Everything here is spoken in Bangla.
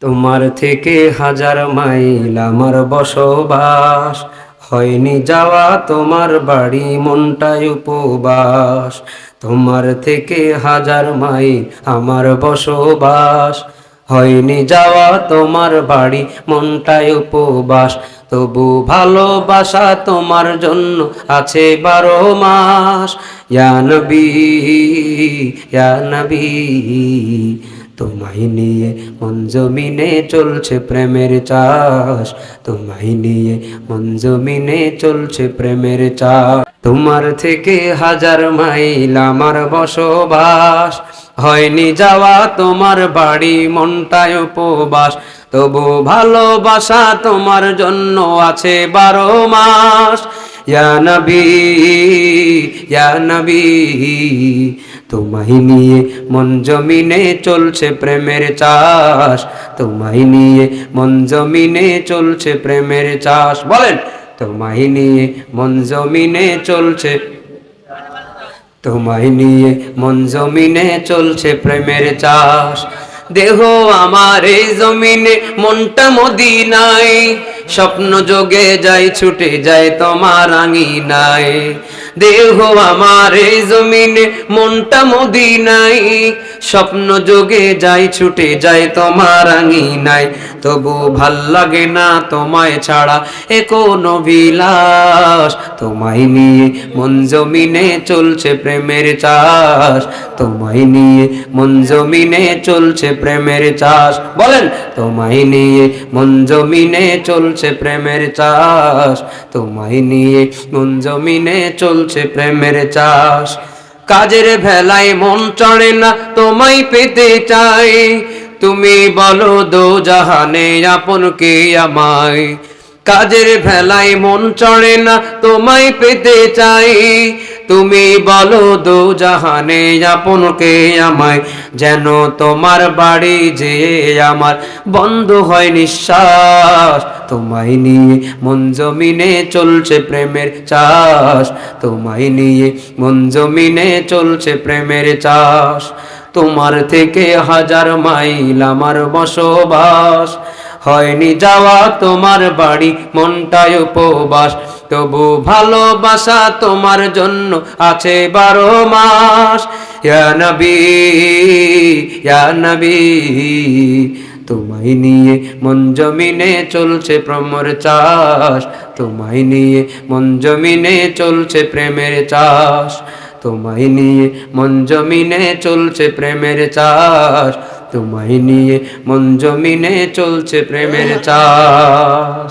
তোমার থেকে হাজার মাইল আমার বসবাস। হয়নি যাওয়া তোমার বাড়ি মনটায় উপবাস। তোমার থেকে হাজার মাইল আমার বসবাস। হয়নি যাওয়া তোমার বাড়ি মনটায় উপবাস। তবু ভালোবাসা তোমার জন্য আছে বারো মাস। ইয়া নবী ইয়া নবী তোমায় নিয়ে মন জমিনে চলছে প্রেমের চাষ। তোমায় নিয়ে মন জমিনে চলছে প্রেমের চাষ। তোমার থেকে হাজার মাইল আমার বসবাস। হয়নি যাওয়া তোমার বাড়ি, মনটায় উপবাস। তবু ভালোবাসা তোমার জন্য আছে বারো মাস। ইয়া নবী ইয়া নবী তোমায় নিয়ে মন জমিনে চলছে প্রেমের চাষ। তোমায় নিয়ে মন জমিনে চলছে প্রেমের চাষ। বলেন, তোমায় নিয়ে মন জমিনে চলছে তোমায় নিয়ে মন জমিনে চলছে প্রেমের চাষ। দেহ আমার এই জমিনে, মনটা মদিনায়। স্বপ্ন যোগে যাই, ছুটে যায় তোমার আঙিনায়। দেহ আমার এই জমিনে, মনটা মদিনায়। স্বপ্ন যোগে যাই, ছুটে যাই, তোমার আঙিনায়। তবু ভালো লাগে না তোমায় ছাড়া, এ কোনো বিলাস তোমায় নিয়ে মন জমিনে চলছে প্রেমের চাষ। তোমায় নিয়ে মন জমিনে চলছে প্রেমের চাষ। বলেন, তোমায় নিয়ে মন জমিনে চলছে প্রেমের চাষ। তোমায় নিয়ে মন জমিনে চলছে প্রেমের চাষ, কাজের ভেলায় মন চড়ে না, তোমায় পেতে চাই। তুমি বলো দো জাহানে আপন কে আমায়? কাজের ভেলায় মন চড়ে না, তোমায় পেতে চাই। তুমি বলো দো জাহানে আপন কে আমায়? যেন তোমার বাড়ি যে আমার বন্ধ হয় নিঃশ্বাস। তোমায় নিয়ে মন জমিনে চলছে প্রেমের চাষ। তোমায় নিয়ে মন জমিনে চলছে প্রেমের চাষ। তোমার থেকে হাজার মাইল আমার বসবাস। হয়নি যাওয়া তোমার বাড়ি মনটায় উপবাস। তবু ভালোবাসা তোমার জন্য আছে বারো মাস। ইয়া নবী ইয়া নবী তোমায় নিয়ে মন জমিনে চলছে প্রমর চাষ। তোমায় নিয়ে মন জমিনে চলছে প্রেমের চাষ। তোমায় নিয়ে মন জমিনে চলছে প্রেমের চাষ। তোমায় নিয়ে মন জমিনে চলছে প্রেমের চাষ।